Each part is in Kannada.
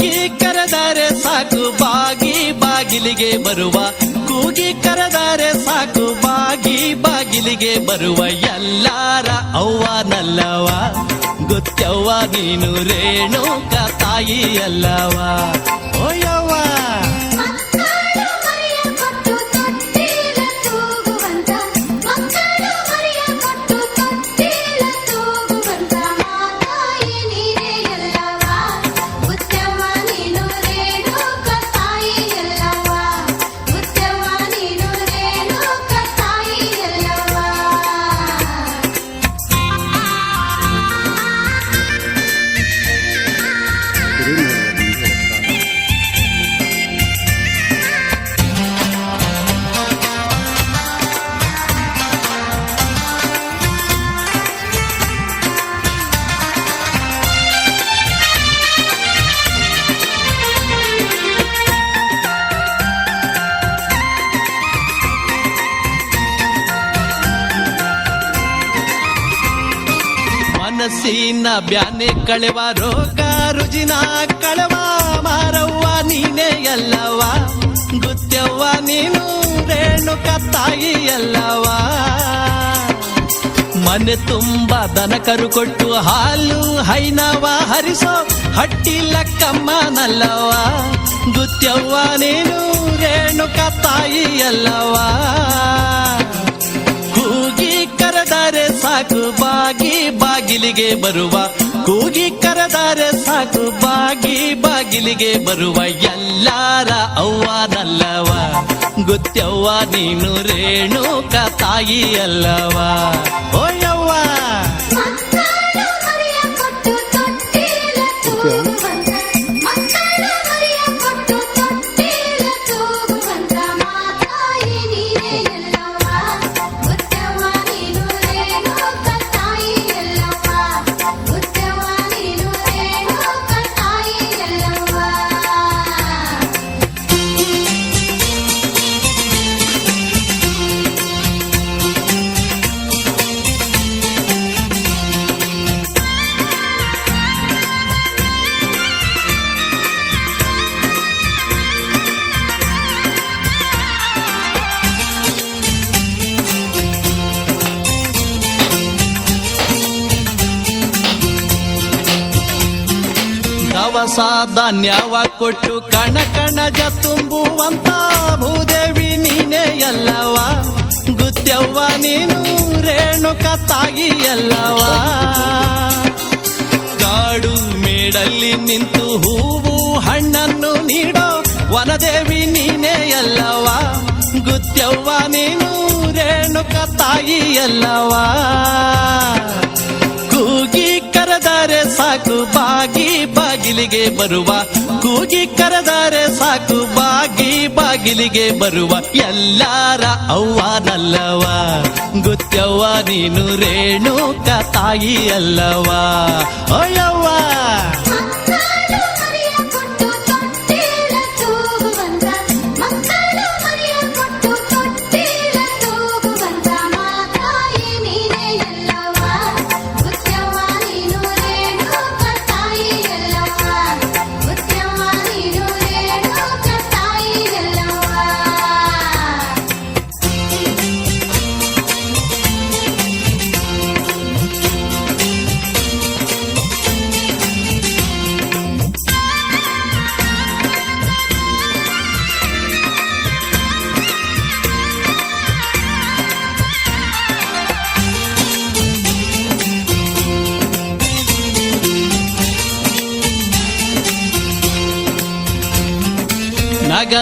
ಕೂಗಿ ಕರೆದರೆ ಸಾಕು, ಬಾಗಿ ಬಾಗಿಲಿಗೆ ಬರುವ. ಕೂಗಿ ಕರೆದರೆ ಸಾಕು, ಬಾಗಿ ಬಾಗಿಲಿಗೆ ಬರುವ. ಎಲ್ಲಾರ ಅವ್ವ ನಲ್ಲವ ಗೊತ್ತವ್ವ ನೀನು ರೇಣುಕ ತಾಯಿ ಅಲ್ಲವ ಮನಸ್ಸಿನ ಬ್ಯಾನೆ ಕಳೆವ ರೋಗ, ರುಜಿನ ಕಳವ, ಮಾರವ್ವ ನೀನೇ ಅಲ್ಲವ ಗುತ್ಯವ್ವ ನೀನು ರೇಣು ತಾಯಿ ಅಲ್ಲವ ಮನೆ ತುಂಬ ದನ ಕರು ಕೊಟ್ಟು ಹಾಲು ಹೈನವ ಹರಿಸೋ ಹಟ್ಟಿ ಲಕ್ಕಮ್ಮ ನಲ್ಲವ ಗುತ್ಯವ್ವ ನೀನು ರೇಣುಕ ತಾಯಿ ಅಲ್ಲವ ಕೂಗಿ ಕರೆದರೆ ಸಾಕು ಬಾಗಿ ಬಾಗಿಲಿಗೆ ಬರುವ ಕೂಗಿ ಕರೆದರೆ ಸಾಕು, ಬಾಗಿ ಬಾಗಿಲಿಗೆ ಬರುವ ಎಲ್ಲಾರ ಅವ್ವ ನಲ್ಲವ. ಗೊತ್ತವ್ವ ನೀನು ರೇಣುಕ ತಾಯಿ ಅಲ್ಲವ. ಓಯವ್ವ! ಧಾನ್ಯವ ಕೊಟ್ಟು ಕಣ ಕಣಜ ತುಂಬುವಂತ ಭೂದೇವಿ ನೀನೇ ಅಲ್ಲವ ಗುತ್ಯವ್ವ ನೀನು ರೇಣುಕ ತಾಯಿ ಅಲ್ಲವ ಕಾಡು ಮೇಡಲ್ಲಿ ನಿಂತು ಹೂವು ಹಣ್ಣನ್ನು ನೀಡೋ ವನದೇವಿ ನೀನೇ ಅಲ್ಲವ ಗುತ್ಯವ್ವ ನೀನು ರೇಣುಕ ತಾಯಿ ಅಲ್ಲವ ಕೂಗಿ ಕರೆದರೆ ಸಾಕು, ಬಾಗಿ ಬಾಗಿಲಿಗೆ ಬರುವ. ಕೂಗಿ ಕರೆದರೆ ಸಾಕು, ಬಾಗಿ ಬಾಗಿಲಿಗೆ ಬರುವ. ಎಲ್ಲಾರ ಅವ್ವ ನಲ್ಲವ ಗೊತ್ತವ್ವ ನೀನು ರೇಣುಕ ತಾಯಿ ಅಲ್ಲವಾ ಓಯವ್ವ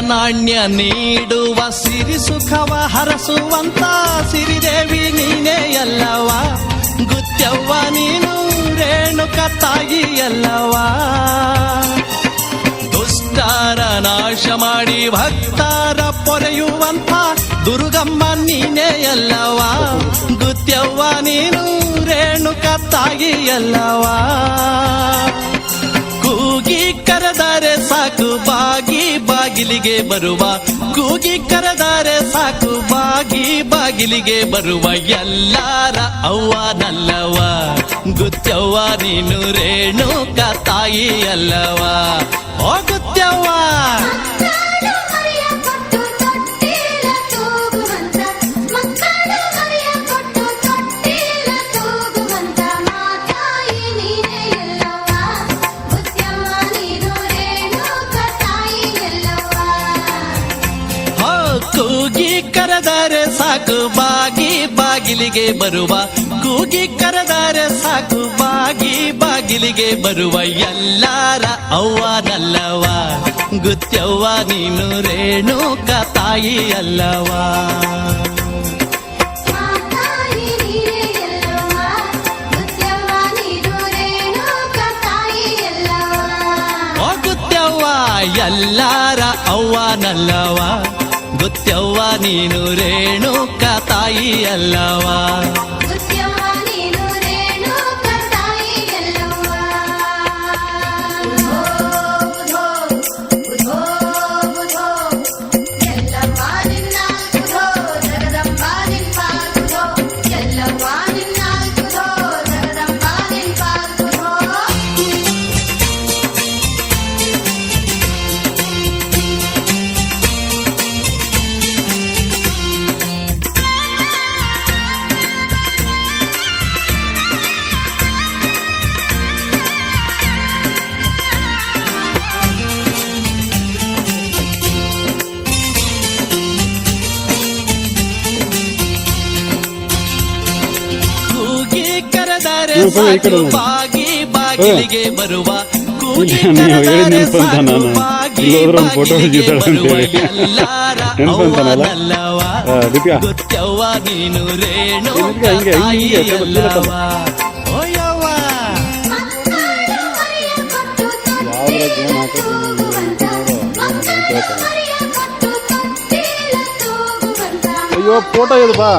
ನಗನಾಣ್ಯ ನೀಡುವ ಸಿರಿ ಸುಖವ ಹರಸುವಂತ ಸಿರಿದೇವಿ ನೀನೇ ಅಲ್ಲವ ಗುತ್ಯವ್ವ ನೀನು ರೇಣು ತಾಯಿ ಅಲ್ಲವ ದುಷ್ಟರ ನಾಶ ಮಾಡಿ ಭಕ್ತರ ಪೊರೆಯುವಂತ ದುರ್ಗಮ್ಮ ನೀನೇ ಎಲ್ಲವ ಗುತ್ಯವ್ವ ನೀನು ರೇಣು ತಾಯಿ ಎಲ್ಲವ ಕೂಗಿ ಕರೆದರೆ ಸಾಕು, ಬಾಗಿ ಬಾಗಿಲಿಗೆ ಬರುವ. ಕೂಗಿ ಕರೆದರೆ ಸಾಕು, ಬಾಗಿ ಬಾಗಿಲಿಗೆ ಬರುವ. ಎಲ್ಲಾರ ಅವ್ವ ನಲ್ಲವ ಗುತ್ತವ್ವ ನೀನು ರೇಣುಕ ತಾಯಿ ಅಲ್ಲವ ಓ ಸಾಕು, ಬಾಗಿ ಬಾಗಿಲಿಗೆ ಬರುವ ಕೂಗಿ ಕರೆದರೆ ಸಾಕು, ಬಾಗಿ ಬಾಗಿಲಿಗೆ ಬರುವ ಎಲ್ಲಾರ ಅವ್ವ ನಲ್ಲವ ಗುತ್ತವ್ವ ನೀನು ರೇಣುಕ ತಾಯಿ ಅಲ್ಲವ ಎಲ್ಲಾರ ಅವ್ವ ಗುತ್ತವ್ವ ನೀನು ರೇಣುಕ ತಾಯಿ ಅಲ್ಲವ ನೆನ್ಪು ಅಂತಾನಲ್ಲ? ಅವ್ವನಲ್ಲವ. ಆ, ದಿವ್ಯಾ. ಗೊತ್ತವ್ವ ನೀನು ರೇಣು ಹಿಂಗೆ, ಹಿಂಗೆ, ತಾಯಿ ಹಿಂಗೆ, ಸ್ವಲ್ಪ ಅಲ್ಲವ. ಓಯವ್ವ ಅಯ್ಯೋ ಫೋಟೋ ಇದು ಬಾ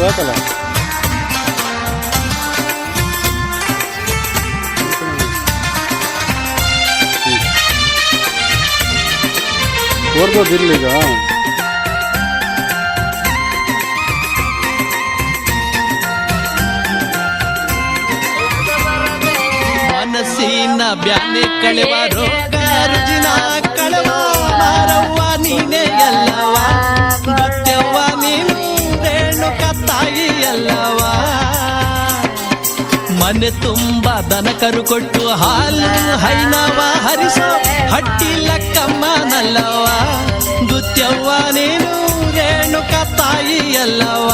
ಸಾಕಲ್ಲ ತೋರ್ಸೋದಿರ್ಲಿ ಈಗ ಮನಸ್ಸಿನ ಬ್ಯಾನೆ ಕಳೆವ ರೋಗ ರುಜಿನ ಕಳವ ಮಾರವ್ವ ನೀನೇ ಎಲ್ಲವ. ಅಲ್ಲವ ಮನೆ ತುಂಬ ದನ ಕರು ಕೊಟ್ಟು ಹಾಲು ಹೈನವ ಹರಿಸೋ ಹಟ್ಟಿ ಲಕ್ಕಮ್ಮ ನಲ್ಲವ ಗುತ್ತವ್ವ ನೀನು ರೇಣುಕ ತಾಯಿ ಅಲ್ಲವ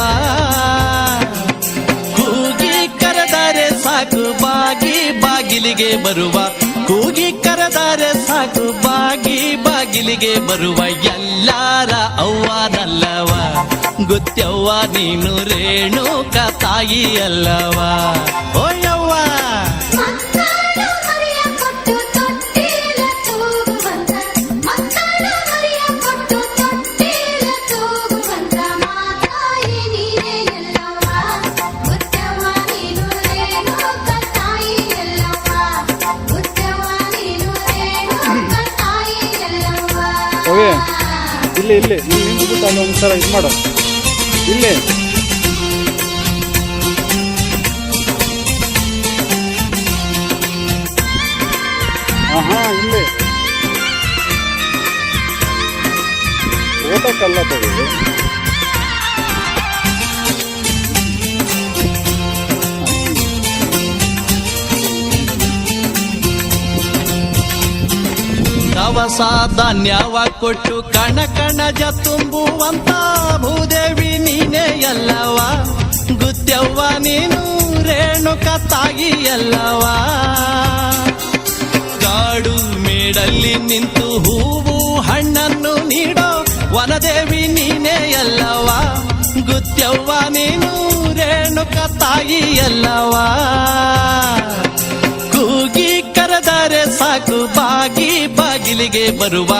ಕೂಗಿ ಕರೆದರೆ ಸಾಕು, ಬಾಗಿ ಬಾಗಿಲಿಗೆ ಬರುವ ಕೂಗಿ ಕರೆದರೆ ಸಾಕು ಬಾಗಿ ಬಾಗಿಲಿಗೆ ಬರುವ ಎಲ್ಲಾರ ಅವ್ವಾದಲ್ಲವ ಗೊತ್ತವ್ವ ನೀನು ರೇಣುಕ ತಾಯಿ ಅಲ್ಲವ ಓಯವ್ವ! ಇಲ್ಲಿ ಇಲ್ಲಿ. ನೀನು ನಿಂತ್ಬಿಟ್ಟು ಅಲ್ಲಿ ಒಂದ್ಸಲ ಇದು ಮಾಡು. ಇಲ್ಲಿ. ದವಸ ಧಾನ್ಯವ ಕೊಟ್ಟು ಕಣ ಕಣಜ ತುಂಬುವಂತ ಭೂದೇವಿ ನೀನೇ ಅಲ್ಲವ. ಗುದ್ದವ್ವ ನೀನು ರೇಣು ತಾಯಿ ಎಲ್ಲವಾ ಕಾಡು ಮೇಡಲ್ಲಿ ನಿಂತು ಹೂವು ಹಣ್ಣನ್ನು ನೀಡೋ ವನದೇವಿ ನೀನೇ ಎಲ್ಲವ ಗುದ್ದವ್ವ ನೀನು ರೇಣು ತಾಯಿ ಎಲ್ಲವ ಕೂಗಿ ಕರೆದರೆ ಸಾಕು ಬಾಗಿ ಬಾಗಿಲಿಗೆ ಬರುವ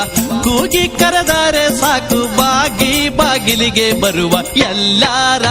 ಕೂಗಿ ಕರೆದರೆ ಸಾಕು ಬಾಗಿ ಬಾಗಿಲಿಗೆ ಬರುವ ಎಲ್ಲಾರ